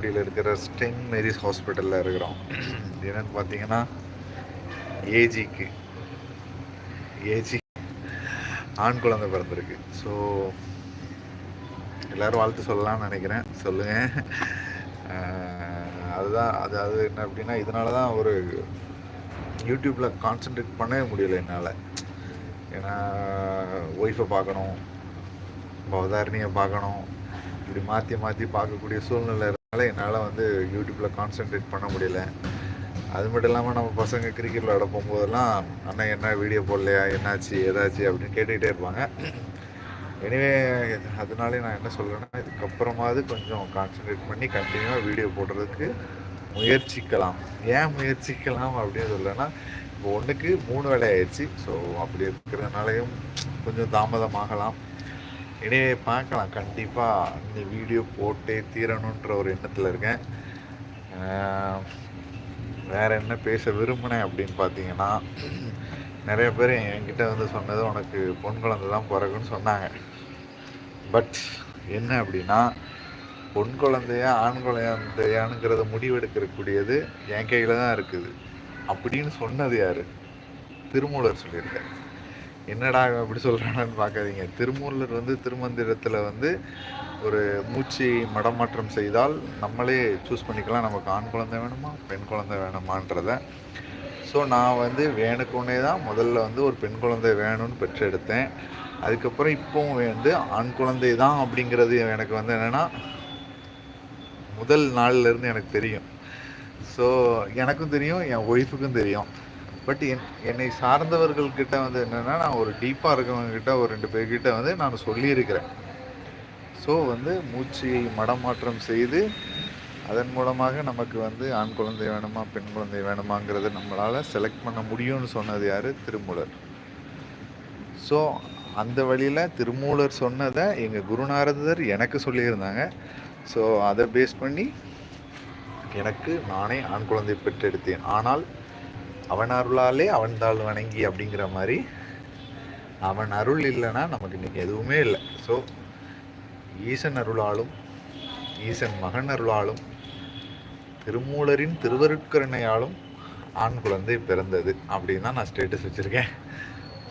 தூத்துக்குடியில் இருக்கிற stand Mary's ஹாஸ்பிட்டலில் இருக்கிறோம். என்னென்னு பார்த்தீங்கன்னா ஏஜிக்கு ஏஜி ஆண் குழந்தை பிறந்திருக்கு. ஸோ எல்லோரும் வாழ்த்து சொல்லலாம்னு நினைக்கிறேன். சொல்லுங்கள் அதுதான் அது அது என்ன அப்படின்னா இதனால தான் ஒரு யூடியூப்பில் கான்சென்ட்ரேட் பண்ணவே முடியல என்னால். ஏன்னா ஒய்ஃபை பார்க்கணும் பவதாரணியை பார்க்கணும். இப்படி மாற்றி மாற்றி பார்க்கக்கூடிய சூழ்நிலை அதனால் என்னால் வந்து யூடியூப்பில் கான்சென்ட்ரேட் பண்ண முடியல. அது மட்டும் இல்லாமல் நம்ம பசங்க கிரிக்கெட் விளாட போகும்போதெல்லாம் அண்ணன் என்ன வீடியோ போடலையா? என்னாச்சு? ஏதாச்சு? அப்படின்னு கேட்டுக்கிட்டே இருப்பாங்க. எனிவே அதனாலே நான் என்ன சொல்கிறேன்னா இதுக்கப்புறமாவது கொஞ்சம் கான்சென்ட்ரேட் பண்ணி கண்டினியூவாக வீடியோ போடுறதுக்கு முயற்சிக்கலாம். ஏன் முயற்சிக்கலாம் அப்படின்னு சொல்கிறேன்னா இப்போ ஒன்றுக்கு மூணு வேலை ஆயிடுச்சு ஸோ அப்படி இருக்கிறதுனாலையும் கொஞ்சம் தாமதமாகலாம். இனிமே பார்க்கலாம். கண்டிப்பாக இந்த வீடியோ போட்டே தீரணுன்ற ஒரு எண்ணத்தில் இருக்கேன். வேறு என்ன பேச விரும்பினேன் அப்படின்னு பார்த்தீங்கன்னா நிறைய பேர் என்கிட்ட வந்து சொன்னது உனக்கு பொன் குழந்தை தான் பிறகுன்னு சொன்னாங்க. பட் என்ன அப்படின்னா பொன் குழந்தையா ஆண் குழந்தையானுங்கிறத முடிவெடுக்கக்கூடியது என் கையில் தான் இருக்குது. அப்படின்னு சொன்னது யார்? திருமூலர் சொல்லியிருக்காரு. என்னடா அப்படி சொல்கிறான்னு பார்க்காதீங்க. திருமூலர் வந்து திருமந்திரத்தில் வந்து ஒரு மூச்சு மடமாற்றம் செய்தால் நம்மளே சூஸ் பண்ணிக்கலாம். நமக்கு ஆண் குழந்தை வேணுமா பெண் குழந்தை வேணுமான்றத. ஸோ நான் வந்து வேணுக்குன்னே தான் முதல்ல வந்து ஒரு பெண் குழந்தை வேணும்னு பெற்றெடுத்தேன். அதுக்கப்புறம் இப்போவும் வந்து ஆண் குழந்தை தான் அப்படிங்கிறது எனக்கு வந்து என்னென்னா முதல் நாள்லேருந்து எனக்கு தெரியும். ஸோ எனக்கும் தெரியும் என் ஒய்ஃபுக்கும் தெரியும். பட் என் என்னை சார்ந்தவர்கள்கிட்ட வந்து என்னென்னா நான் ஒரு டீப்பாக இருக்கிறவங்கக்கிட்ட ஒரு ரெண்டு பேர்கிட்ட வந்து நான் சொல்லியிருக்கிறேன். ஸோ வந்து மூச்சையை மடமாற்றம் செய்து அதன் மூலமாக நமக்கு வந்து ஆண் குழந்தை வேணுமா பெண் குழந்தை வேணுமாங்கிறத நம்மளால் செலக்ட் பண்ண முடியும்னு சொன்னது யார்? திருமூலர். ஸோ அந்த வழியில் திருமூலர் சொன்னதை எங்கள் குருநாரதர் எனக்கு சொல்லியிருந்தாங்க. ஸோ அதை பேஸ் பண்ணி எனக்கு நானே ஆண் குழந்தை பெற்றெடுத்தேன். ஆனால் அவன் அருளாலே அவன்தாள் வணங்கி அப்படிங்கிற மாதிரி அவன் அருள் இல்லைன்னா நமக்கு இன்னைக்கு எதுவுமே இல்லை. ஸோ ஈசன் அருளாலும் ஈசன் மகன் அருளாலும் திருமூலரின் திருவருட்கருணையாலும் ஆண் குழந்தை பிறந்தது அப்படின்னு தான் நான் ஸ்டேட்டஸ் வச்சுருக்கேன்.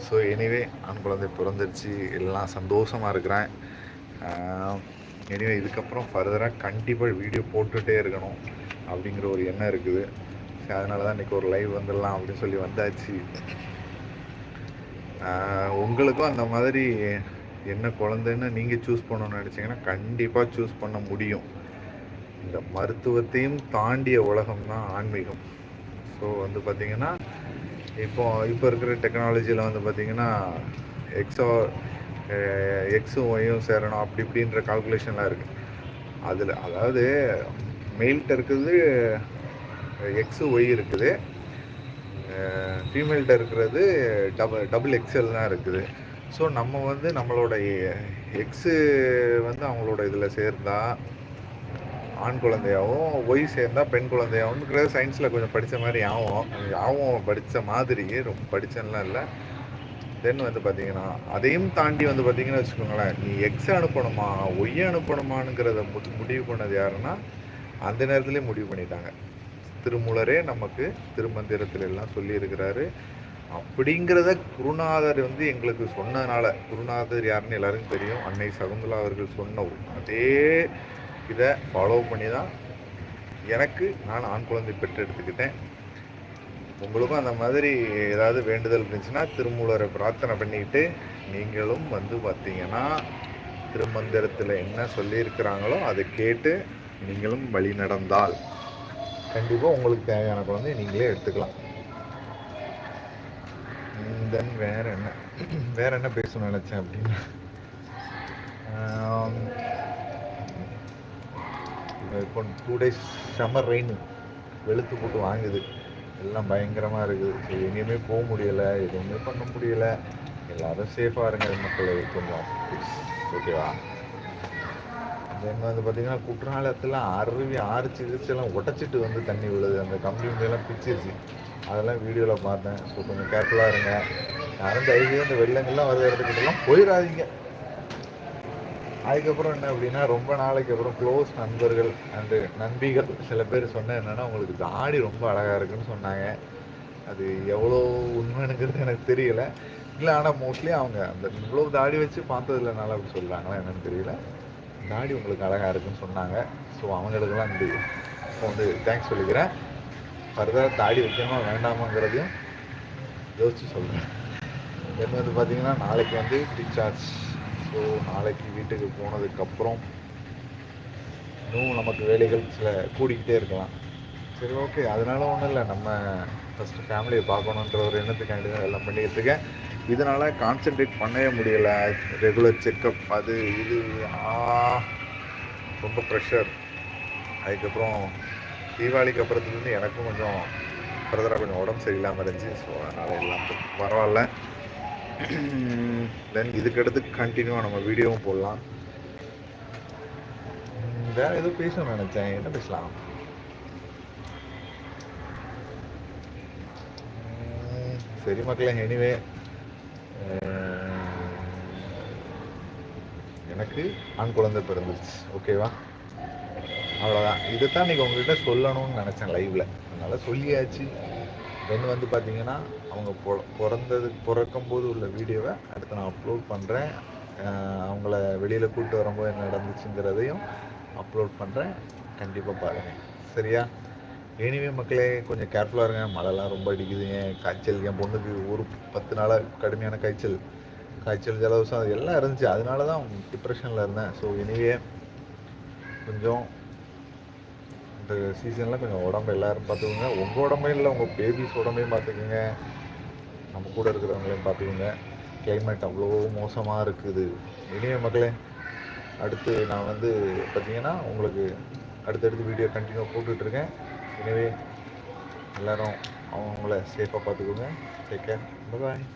ஸோ எனிவே ஆண் குழந்தை பிறந்துருச்சு. எல்லாம் சந்தோஷமாக இருக்கிறேன். எனிவே இதுக்கப்புறம் ஃபர்தராக கண்டிப்பாக வீடியோ போட்டுகிட்டே இருக்கணும் அப்படிங்கிற ஒரு எண்ணம் இருக்குது. அதனால தான் இன்றைக்கி ஒரு லைவ் வந்துடலாம் அப்படின்னு சொல்லி வந்தாச்சு. உங்களுக்கும் அந்த மாதிரி என்ன குழந்தைன்னு நீங்கள் சூஸ் பண்ணணும்னு நினச்சிங்கன்னா கண்டிப்பாக சூஸ் பண்ண முடியும். இந்த மருத்துவத்தையும் தாண்டிய உலகம் தான் ஆன்மீகம். ஸோ வந்து பார்த்திங்கன்னா இப்போ இப்போ இருக்கிற டெக்னாலஜியில் வந்து பார்த்திங்கன்னா எக்ஸோ எக்ஸும் ஒயும் சேரணும் அப்படி இப்படின்ற கால்குலேஷன்லாம் இருக்குது அதில் அதாவது மெயில்கிட்ட இருக்குது எக்ஸு ஒய் இருக்குது. ஃபீமேல்கிட்ட இருக்கிறது டபுள் டபுள் எக்ஸ்எல் தான் இருக்குது. ஸோ நம்ம வந்து நம்மளோட எக்ஸு வந்து அவங்களோட இதில் சேர்ந்தா ஆண் குழந்தையாகவும் ஒய் சேர்ந்தா பெண் குழந்தையாகும்ங்கிறது சயின்ஸில் கொஞ்சம் படித்த மாதிரி ஆகும். ஆகும் படித்த மாதிரி ரொம்ப படித்தேன்லாம் இல்லை. தென் வந்து பார்த்தீங்கன்னா அதையும் தாண்டி வந்து பார்த்தீங்கன்னா வச்சுக்கோங்களேன் நீ எக்ஸ் அனுப்பணுமா ஒய் அனுப்பணுமானுங்கிறத மு- முடிவு பண்ணது யாருன்னா அந்த நேரத்துலேயே முடிவு பண்ணிட்டாங்க. திருமூலரே நமக்கு திருமந்திரத்தில் எல்லாம் சொல்லியிருக்கிறாரு. அப்படிங்கிறத குருநாதர் வந்து எங்களுக்கு சொன்னதுனால குருநாதர் யாருன்னு எல்லாருக்கும் தெரியும் அன்னை சகுந்தலா அவர்கள் சொன்ன அதே இதை ஃபாலோ பண்ணி தான் எனக்கு நான் ஆண் குழந்தை பெற்றெடுத்துக்கிட்டேன் உங்களுக்கும் அந்த மாதிரி ஏதாவது வேண்டுதல் இருந்துச்சுன்னா திருமூலரை பிரார்த்தனை பண்ணிக்கிட்டு நீங்களும் வந்து பார்த்தீங்கன்னா திருமந்திரத்தில் என்ன சொல்லியிருக்கிறாங்களோ அதை கேட்டு நீங்களும் வழி நடந்தால். கண்டிப்பாக உங்களுக்கு தேவையான குழந்தைய நீங்களே எடுத்துக்கலாம். தென் வேற என்ன? வேற என்ன பேசணும்னு நினச்சேன் அப்படின்னா இப்போ டூ டேஸ் சம்மர் ரெயின் வெளுத்து போட்டு வாங்குது. எல்லாம் பயங்கரமாக இருக்குது. ஸோ எங்கேயுமே போக முடியலை எதுவுமே பண்ண முடியலை. எல்லாரும் சேஃபாக இருங்க மக்களை. கொஞ்சம் ஓகேவா தென் வந்து பார்த்தீங்கன்னா குற்றாலத்தில் அருவி ஆறு சிகிச்சைலாம் உடச்சிட்டு வந்து தண்ணி விழுது. அந்த கம்பிங்கெல்லாம் பிச்சிருச்சு. அதெல்லாம் வீடியோவில் பார்த்தேன். ஸோ கொஞ்சம் கேர்ஃபுல்லாக இருங்க. யாரும் தைரியம் இந்த வெள்ளங்கள்லாம் வருது இடத்துக்கிட்டலாம் போயிடாதீங்க அதுக்கப்புறம் என்ன அப்படின்னா ரொம்ப நாளைக்கு அப்புறம் க்ளோஸ் நண்பர்கள் அண்டு நண்பிகள் சில பேர் சொன்ன என்னன்னா உங்களுக்கு தாடி ரொம்ப அழகாக இருக்குன்னு சொன்னாங்க. அது எவ்வளோ உண்மைங்கிறது எனக்கு தெரியல. இல்லை ஆனால் மோஸ்ட்லி அவங்க அந்த இவ்வளோ தாடி வச்சு பார்த்ததுலனால அப்படி சொல்கிறாங்களா என்னென்னு தெரியல. தாடி உங்களுக்கு அழகாக இருக்குன்னு சொன்னாங்க. ஸோ அவங்களுக்கெல்லாம் வந்து இப்போ வந்து தேங்க்ஸ் சொல்லிக்கிறேன். ஃபர்தராக தாடி வைக்கணுமா வேண்டாமாங்கிறதையும் யோசிச்சு சொல்கிறேன் தென் வந்து பார்த்தீங்கன்னா நாளைக்கு வந்து டிஸ்சார்ஜ் ஸோ நாளைக்கு வீட்டுக்கு போனதுக்கப்புறம் இன்னும் நமக்கு வேலைகள் சில கூடிக்கிட்டே இருக்கலாம். சரி ஓகே அதனால ஒன்றும் இல்லை. நம்ம ஃபஸ்ட்டு ஃபேமிலியை பார்க்கணுன்ற ஒரு எண்ணத்துக்காண்டி தான் எல்லாம் பண்ணிக்கிட்டு இருக்கேன். இதனால் கான்சென்ட்ரேட் பண்ணவே முடியலை. ரெகுலர் செக்கப் அது இது ஆ ரொம்ப ப்ரெஷர் அதுக்கப்புறம் தீபாவளிக்கு அப்புறத்துலேருந்து எனக்கும் கொஞ்சம் ஃபர்தராக கொஞ்சம் உடம்பு சரியில்லாமல் இருந்துச்சு. ஸோ அதனால் எல்லாம் பரவாயில்ல. தென் இதுக்கடுத்து கண்டினியூவாக நம்ம வீடியோவும் போடலாம். வேறு எதுவும் ஏதோ பேசணும்னு நினச்சேன். என்ன பேசலாம்? சரி மக்களே எனிவே எனக்கு ஆண் குழந்தை பிறந்துருச்சு. ஓகேவா அவ்வளோதான் இதைத்தான் இன்னைக்கு உங்ககிட்ட சொல்லணும்னு நினச்சேன் லைவில் அதனால் சொல்லியாச்சு. ரெண்டு வந்து பார்த்தீங்கன்னா அவங்க பொ பிறந்தது பிறக்கும்போது உள்ள வீடியோவை அடுத்து நான் அப்லோட் பண்ணுறேன் அவங்கள வெளியில் கூப்பிட்டு வரும்போது என்ன நடந்துச்சுங்கிறதையும் அப்லோட் பண்ணுறேன் கண்டிப்பாக பாருங்கள் சரியா? எனிவே மக்களே கொஞ்சம் கேர்ஃபுல்லாக இருங்க. மழைலாம் ரொம்ப அடிக்குதுங்க காய்ச்சல்? என் பொண்ணுக்கு ஒரு பத்து நாளாக கடுமையான காய்ச்சல். காய்ச்சல் ஜலதோஷம் அது எல்லாம் இருந்துச்சு. அதனால தான் டிப்ரெஷனில் இருந்தேன். ஸோ எனிவே கொஞ்சம் இந்த சீசனில் கொஞ்சம் உடம்பு எல்லாரும் பார்த்துக்கோங்க. உங்கள் உடம்பையும் இல்லை உங்கள் பேபிஸ் உடம்பையும் பார்த்துக்கோங்க. நம்ம கூட இருக்கிறவங்களையும் பார்த்துக்கோங்க. கிளைமேட் அவ்வளோ மோசமாக இருக்குது. இனிய மக்களே அடுத்து நான் வந்து பார்த்தீங்கன்னா உங்களுக்கு அடுத்தடுத்து வீடியோ கண்டினியூ போட்டுட்ருக்கேன் எனவே எல்லோரும் அவங்கள சேஃபாக பார்த்துக்கோங்க. Take care bye